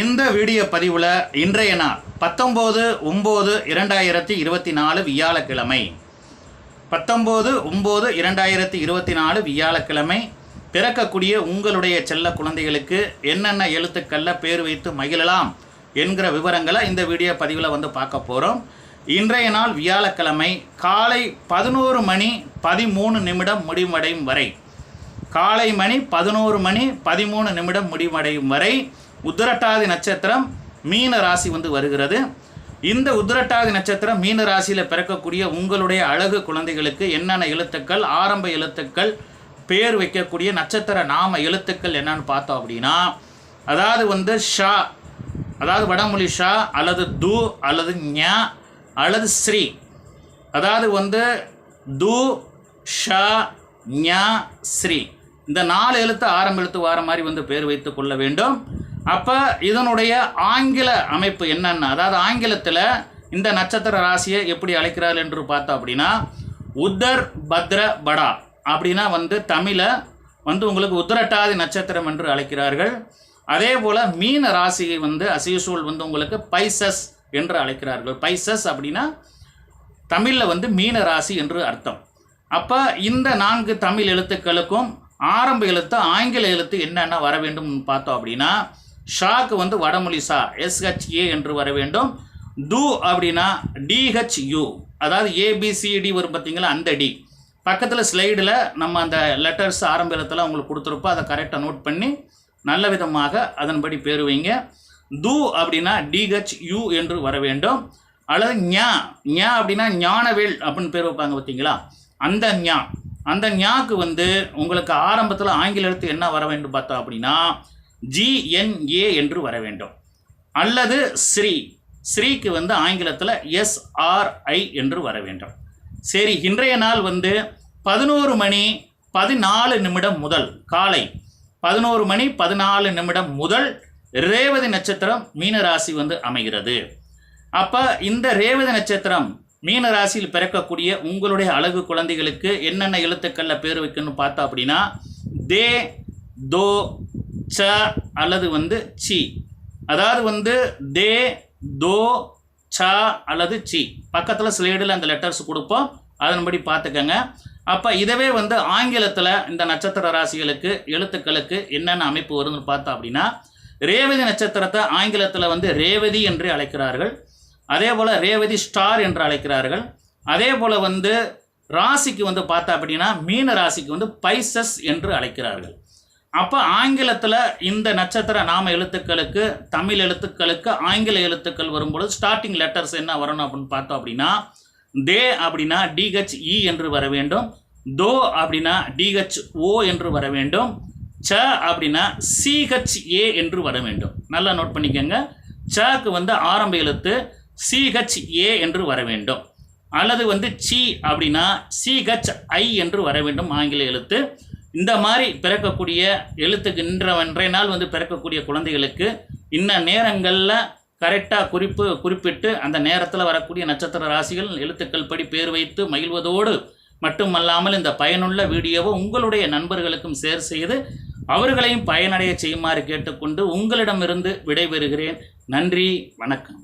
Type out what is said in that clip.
இந்த வீடியோ பதிவில் இன்றைய நாள் பத்தொம்போது ஒம்பது இரண்டாயிரத்தி இருபத்தி நாலு வியாழக்கிழமை. பத்தொம்போது ஒம்பது இரண்டாயிரத்தி இருபத்தி நாலு வியாழக்கிழமை பிறக்கக்கூடிய உங்களுடைய செல்ல குழந்தைகளுக்கு என்னென்ன எழுத்துக்களில் பேர் வைத்து மகிழலாம் என்கிற விவரங்களை இந்த வீடியோ பதிவில் வந்து பார்க்க போகிறோம் இன்றைய நாள் வியாழக்கிழமை காலை பதினோரு மணி பதிமூணு நிமிடம் முடிவடையும் வரை. காலை மணி பதினோரு மணி பதிமூணு நிமிடம் முடிவடையும் வரை உத்திரட்டாதி நட்சத்திரம் மீன ராசி வந்து வருகிறது. இந்த உத்திரட்டாதி நட்சத்திரம் மீன ராசியில் பிறக்கக்கூடிய உங்களுடைய அழகு குழந்தைகளுக்கு என்னென்ன எழுத்துக்கள் ஆரம்ப எழுத்துக்கள் பேர் வைக்கக்கூடிய நட்சத்திர நாம எழுத்துக்கள் என்னன்னு பார்த்தோம் அப்படின்னா அதாவது வந்து ஷா அதாவது வடமொழி ஷா அல்லது து அல்லது ஞா அல்லது ஸ்ரீ. அதாவது வந்து து ஷா ஞா ஸ்ரீ. இந்த நாலு எழுத்து ஆரம்ப எழுத்து வார மாதிரி வந்து பேர் வைத்து கொள்ள வேண்டும். அப்போ இதனுடைய ஆங்கில அமைப்பு என்னென்ன? அதாவது ஆங்கிலத்தில் இந்த நட்சத்திர ராசியை எப்படி அழைக்கிறார்கள் என்று பார்த்தோம் அப்படின்னா உத்தர் பத்ர படா அப்படின்னா வந்து தமிழை வந்து உங்களுக்கு உத்திரட்டாதி நட்சத்திரம் என்று அழைக்கிறார்கள். அதே போல் மீன ராசியை வந்து அசியூசுவல் வந்து உங்களுக்கு பைசஸ் என்று அழைக்கிறார்கள். பைசஸ் அப்படின்னா தமிழில் வந்து மீன ராசி என்று அர்த்தம். அப்போ இந்த நான்கு தமிழ் எழுத்துக்களுக்கும் ஆரம்ப எழுத்து ஆங்கில எழுத்து என்னென்ன வர வேண்டும் பார்த்தோம் அப்படின்னா ஷாக்கு வந்து வடமொழி சா எஸ்ஹெச்ஏ என்று வர வேண்டும். டு அப்படின்னா டிஹெச்யூ அதாவது ஏபிசிடி வரும் பார்த்தீங்களா? அந்த டி பக்கத்தில் ஸ்லைடில் நம்ம அந்த லெட்டர்ஸ் ஆரம்ப எழுத்தெல்லாம் உங்களுக்கு கொடுத்துருப்போம். அதை கரெக்டாக நோட் பண்ணி நல்ல விதமாக அதன்படி பேர் வைங்க. து அப்படின்னா டிஹெச்யூ என்று வர வேண்டும். அல்லது ஞா ஞா அப்படின்னா ஞானவேல் அப்படின்னு பேர் வைப்பாங்க பார்த்தீங்களா? அந்த ஞா. அந்த ஞாக்கு வந்து உங்களுக்கு ஆரம்பத்தில் ஆங்கில எழுத்து என்ன வர வேண்டும் பார்த்தோம் அப்படின்னா ஜிஎன்ஏ என்று வர வேண்டும். அல்லது ஸ்ரீ ஸ்ரீக்கு வந்து ஆங்கிலத்தில் எஸ்ஆர்ஐ என்று வர வேண்டும். சரி இன்றைய நாள் வந்து பதினோரு மணி பதினாலு நிமிடம் முதல் காலை பதினோரு மணி பதினாலு நிமிடம் முதல் ரேவதி நட்சத்திரம் மீனராசி வந்து அமைகிறது. அப்போ இந்த ரேவதி நட்சத்திரம் மீன ராசியில் பிறக்கக்கூடிய உங்களுடைய அழகு குழந்தைகளுக்கு என்னென்ன எழுத்துக்களில் பேர் வைக்கணும்னு பார்த்தோம் அப்படின்னா தே தோ ச அல்லது வந்து சி. அதாவது வந்து தே தோ ச அல்லது சி. பக்கத்தில் ஸ்லேடில் அந்த லெட்டர்ஸ் கொடுப்போம். அதன்படி பார்த்துக்கங்க. அப்போ இதவே வந்து ஆங்கிலத்தில் இந்த நட்சத்திர ராசிகளுக்கு எழுத்துக்களுக்கு என்னென்ன அமைப்பு வரும்னு பார்த்தோம் அப்படின்னா ரேவதி நட்சத்திரத்தை ஆங்கிலத்தில் வந்து ரேவதி என்று அழைக்கிறார்கள். அதே போல் ரேவதி ஸ்டார் என்று அழைக்கிறார்கள். அதே போல் வந்து ராசிக்கு வந்து பார்த்தா அப்படின்னா மீன ராசிக்கு வந்து பைசஸ் என்று அழைக்கிறார்கள். அப்போ ஆங்கிலத்தில் இந்த நட்சத்திர நாம எழுத்துக்களுக்கு தமிழ் எழுத்துக்களுக்கு ஆங்கில எழுத்துக்கள் வரும்பொழுது ஸ்டார்டிங் லெட்டர்ஸ் என்ன வரணும் அப்படின்னு பார்த்தோம் அப்படின்னா தே அப்படின்னா டிஹெச் இ என்று வர வேண்டும். தோ அப்படின்னா டிஹெச் ஓ என்று வர வேண்டும். ச அப்படின்னா சிஹெச் ஏ என்று வர வேண்டும். நல்லா நோட் பண்ணிக்கோங்க. சக்கு வந்து ஆரம்ப எழுத்து சிஹெச் ஏ என்று வர வேண்டும். அல்லது வந்து சி அப்படின்னா சிஹெச் ஐ என்று வர வேண்டும் ஆங்கில எழுத்து. இந்த மாதிரி பிறக்கக்கூடிய எழுத்துக்கு இன்ற இன்றைய நாள் வந்து பிறக்கக்கூடிய குழந்தைகளுக்கு இன்ன நேரங்களில் கரெக்டாக குறிப்பு குறிப்பிட்டு அந்த நேரத்தில் வரக்கூடிய நட்சத்திர ராசிகள் எழுத்துக்கள் படி பேர் வைத்து மகிழ்வதோடு மட்டுமல்லாமல் இந்த பயனுள்ள வீடியோவை உங்களுடைய நண்பர்களுக்கும் ஷேர் செய்து அவர்களையும் பயனடைய செய்யுமாறு கேட்டுக்கொண்டு உங்களிடமிருந்து விடைபெறுகிறேன். நன்றி வணக்கம்.